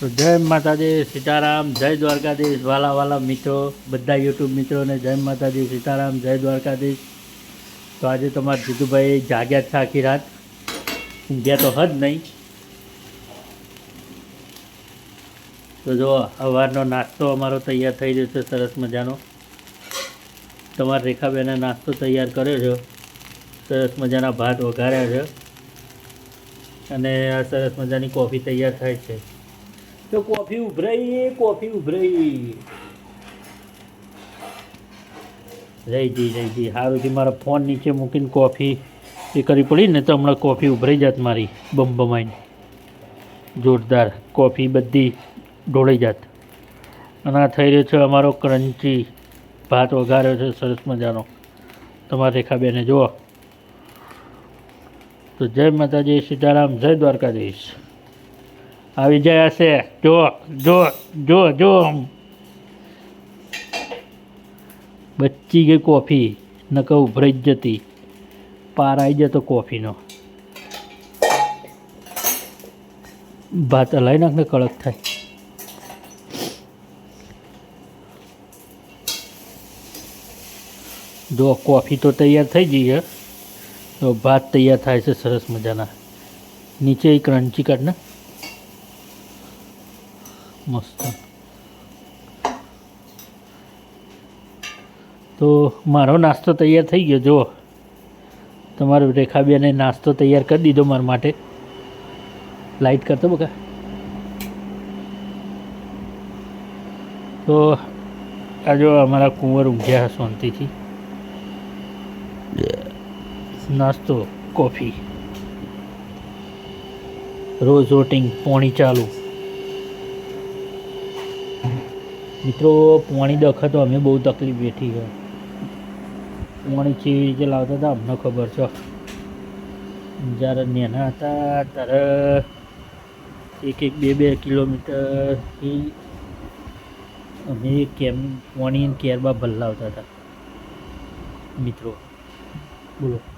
તો જય માતાજી, સીતારામ, જય દ્વારકાધીશ, વાલા વાલા મિત્રો, બધા યુટ્યુબ મિત્રોને જય માતાજી, સીતારામ, જય દ્વારકાધીશ. તો આજે તમારા જીતુભાઈ જાગ્યા છે આખી રાત. ઊંઘ્યા તો હદ નહીં. તો જો સવારનો નાસ્તો અમારો તૈયાર થઈ છે સરસ મજાનો. તમારા રેખાબેને નાસ્તો તૈયાર કર્યો છે. સરસ મજાના ભાત વઘાર્યા છે. અને આ સરસ મજાની કોફી તૈયાર થાય છે. તો કોફી ઉભરાઈ કોફી ઉભરાઈ રહી જી રહી જી. સારું છે મારા ફોન નીચે મૂકીને કોફી એ કરવી પડી ને તો હમણાં કોફી ઉભરાઈ જાત મારી, બમ બમાઈને. જોરદાર કોફી બધી ઢોળાઈ જાત. અને આ થઈ રહ્યો છે અમારો ક્રંચી ભાત વઘાર્યો છે, સરસ મજાનો. તમારા રેખાબેને જુઓ. તો જય માતાજી, સીતારામ, જય દ્વારકાધીશ. આવી જાય હશે જો જો જો જો. બચી ગઈ કોફી નક ઉભરાઈ જ જતી. પાર આવી જતો કોફીનો. ભાત હલાવી નાખને કડક થાય. જો કોફી તો તૈયાર થઈ ગઈ છે. તો ભાત તૈયાર થાય છે સરસ મજાના. નીચે ક્રંચી કાઢ ને મસ્ત. તો મારો નાસ્તો તૈયાર થઈ ગયો. જુઓ. તમારો રેખાબેને નાસ્તો તૈયાર કરી દીધો મારા માટે. લાઈટ કરતો બકા. તો આ જો અમારા કુંવર ઊંઘ્યા શાંતિથી. નાસ્તો, કોફી. રોજ રોટિંગ, પોણી ચાલુ. મિત્રો, પોણી દખત તો અમે બહુ તકલીફ બેઠી છે. પોણી કેવી રીતે લાવતા હતા, અમને ખબર છે. જ્યારે નેના હતા, ત્યારે એક એક બે બે કિલોમીટરથી અમે કેમ પોણી કેરબા ભલ્લાવતા હતા. મિત્રો, બોલો.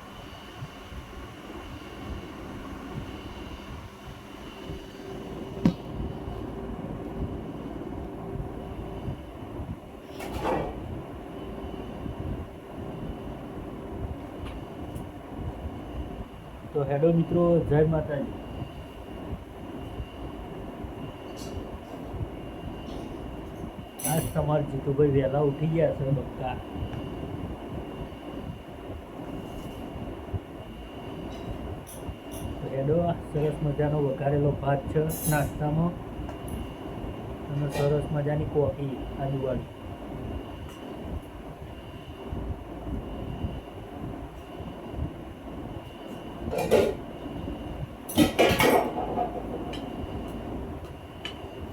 તો હેડો મિત્રો, જય માતાજી. આજ તમારે જીતુભાઈ વહેલા ઉઠી ગયા છે બક્કા હેડો સરસ મજાનો વઘારેલો ભાત છે નાસ્તામાં. અને સરસ મજાની કોફી આજુબાજુ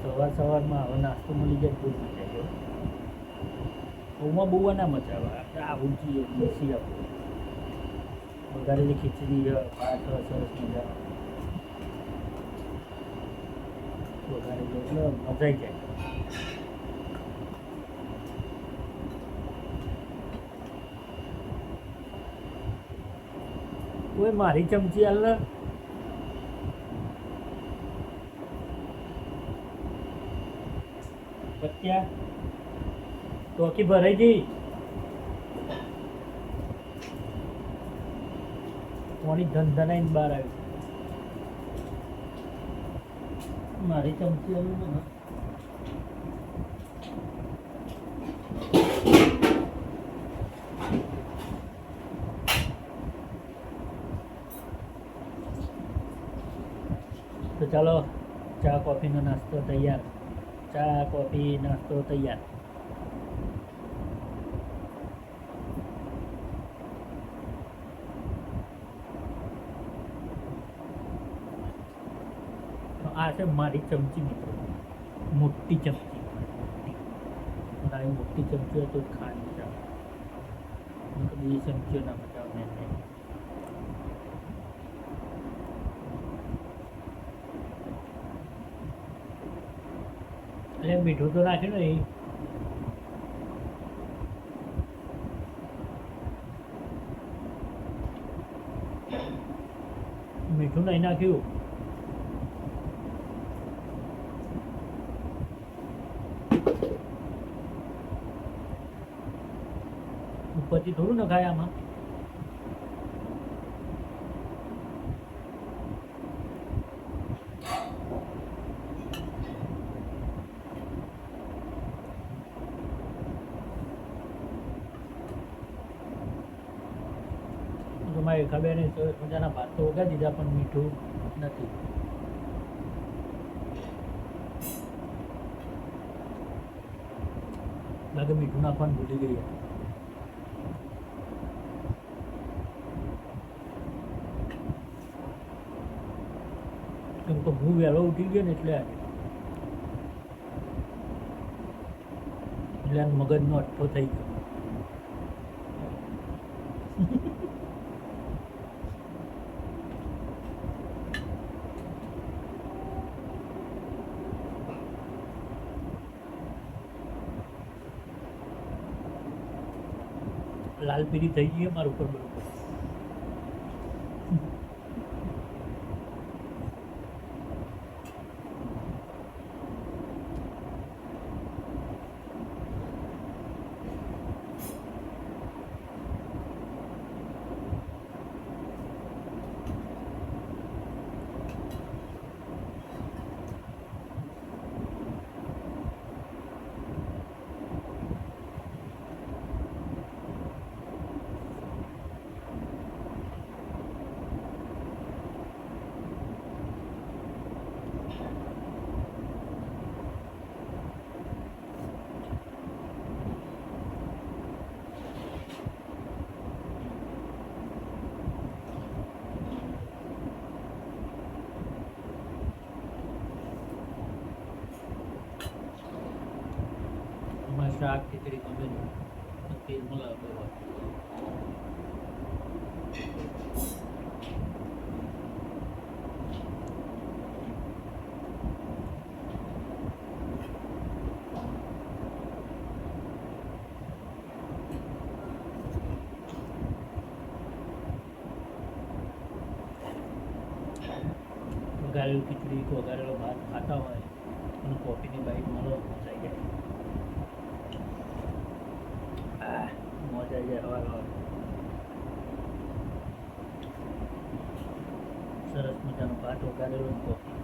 સવાર સવારમાં હવે નાસ્તો મળી જાય બહુ મજા આવે. ઓમાં બહુ ના મજા આવે. આ ઊંચી બેસી આપો વઘારેલી ખીચડી ભાત સરસ મજા વઘારેલી એટલે મજા આવી જાય. મારી ચમચી હાલ ને પત્યા ટોકી ભરાઈ ગઈ કોની ધંધાના બહાર આવી મારી ચમચી આલું ને તો ચાલો ચા કોફીનો નાસ્તો તૈયાર ચા કોફી નાસ્તો તૈયાર તો આ છે મારી ચમચી મિત્રો મોટી ચમચી મોટી. અને આવી મોટી ચમચી હોય તો જ ખાવાની મજા આવે નહીંતર બીજી ચમચીઓ ના મજા એટલે મીઠું તો નાખ્યું નહીં મીઠું નહીં નાખ્યું. ઉપરથી થોડું નખાય આમાં. તમારે ખબર નહીં સરસ મજાના ભાત તો ઉગાડી દીધા, પણ મીઠું નથી. લાગે મીઠું નાખવાનું ભૂલી ગઈ કેમ તો હું વહેલો ઉઠી ગયો ને એટલે આજે. એટલે મગજનો અઠ્ઠો થઈ ગયો. લાલ પીરી થઈ ગઈ મારા ઉપર બરોબર એમાં શાક ખીચડી ગમે છે તેલ મળે વઘારેલું ખીચડી કે વઘારેલો ભાત ખાતા હોય અને કોફીની બાઈક મળો મજા જાય. જાય હવાર હવાર સરસ મજાનો વઘારેલો ને કોફી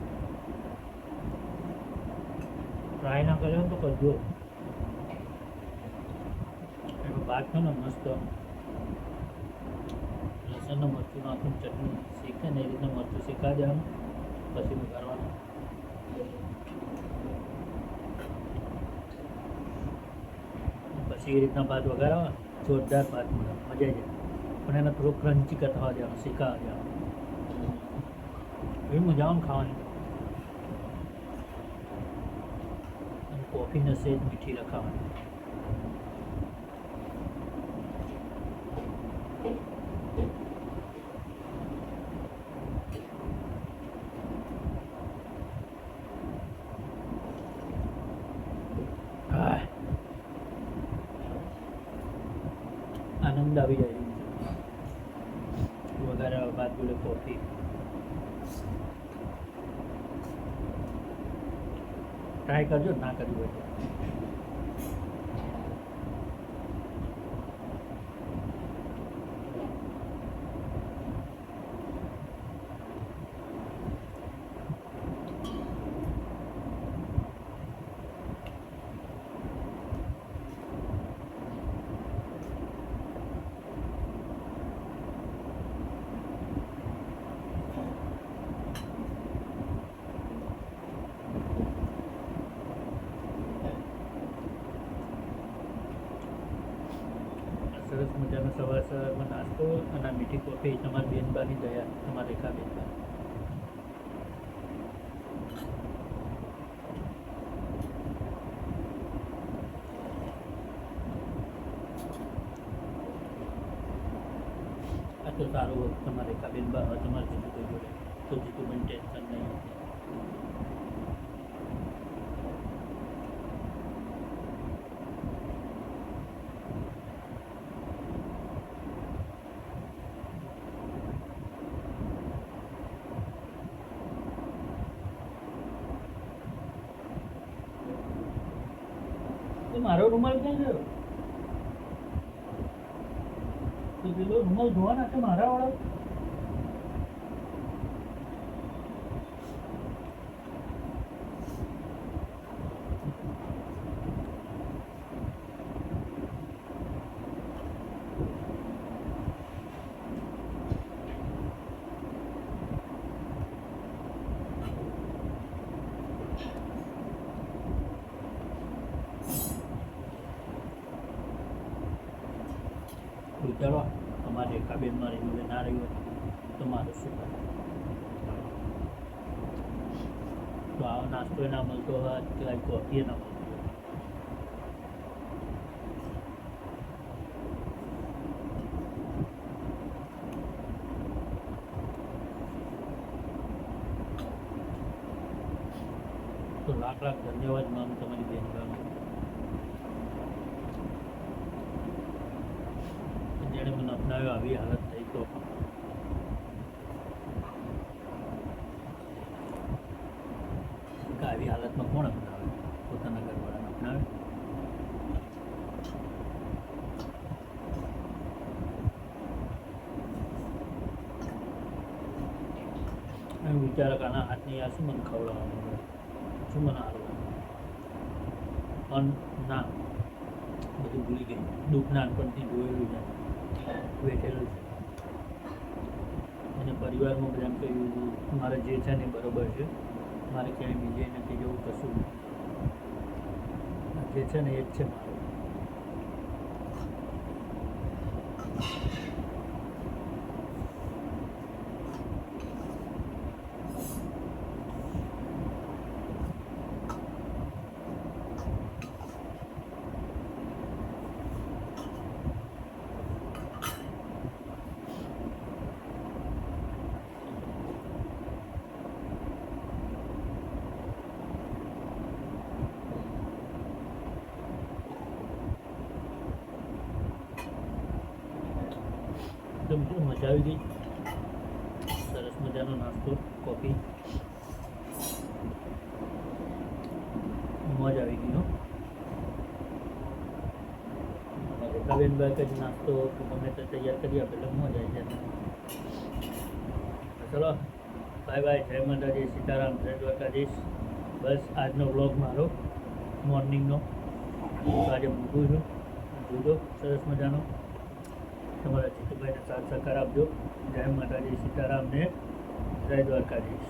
ટ્રાય ના કર્યો તો કરજો એનો ભાત છે ને મસ્ત. લસણ મરચું નાખું ચટણી શીખે ને એ રીતના મરચું શીખા દેવાનું પછી કરવાનું. પછી એ રીતના ભાત વઘારવા જોરદાર ભાત મળે મજા આવી જાય પણ એને થોડું ક્રન્ચી થવા દેવાનું શીખવા દેવાનું એવી મજા આવે ને ખાવાની અને કોફીને સેજ મીઠી રખાવાની આનંદ આવી જાય વઘારે બાદ જોડે કોફી ટ્રાય કરજો ના કરવું હોય તો. સરસ મજાનો સવાર સવારમાં નાસ્તો આ કોફી તમારી બેનબાની દયા, તમારી રેખા બેનબા તો સારું તમારે કાબિલ બા તમારે જીતું તો જીતું પણ ટેન્શન નહીં. મારો રૂમાલ ક્યાં ગયો? પેલો રૂમાલ જોવાના કે મારા વાળો? વિચારો અમારે એકાબેનમાં રહ્યું હોય, ના રહ્યું તમારે મારું શું તો આવો નાસ્તો ના મળતો હોય કે આવી કોફી ના મળતો તો લાખ લાખ ધન્યવાદ, માનું તમારી બેન અપનાવ્યો આવી હાલત થઈ તો. આવી હાલતમાં કોણ અપનાવે? પોતાના ઘરવાળાને અપનાવે? વિચાર કે આના હાથની આ શું મને ખવડાવવાનું શું મને હાલવાનું પણ ના. બધું ભૂલી ગઈ. દુઃખ નાનપણથી જોયેલું છે વેઠેલું છે. અને પરિવારમાં બધા કહ્યું હતું, મારે જે છે ને બરોબર છે. મારે ક્યાંય બીજે નથી જવું કશું. જે છે ને એ જ છે મારું. એકદમ શું મજા આવી ગઈ. સરસ મજાનો નાસ્તો કોફી મોજ આવી ગઈ રેખાબેન બાગ જ નાસ્તો ગમે તે તૈયાર કરી આપે એટલે મોજ આવી જાય. તો ચલો બાય બાય જય માતાજી સીતારામ, જય દ્વારકાધીશ. બસ આજનો વ્લોગ મારો મોર્નિંગનો આજે મૂકું છું. જોજો સરસ મજાનો. તમારા જીતુભાઈને સાથ સહકાર આપજો. જય માતાજી સીતારામને જય દ્વારકાધીશ.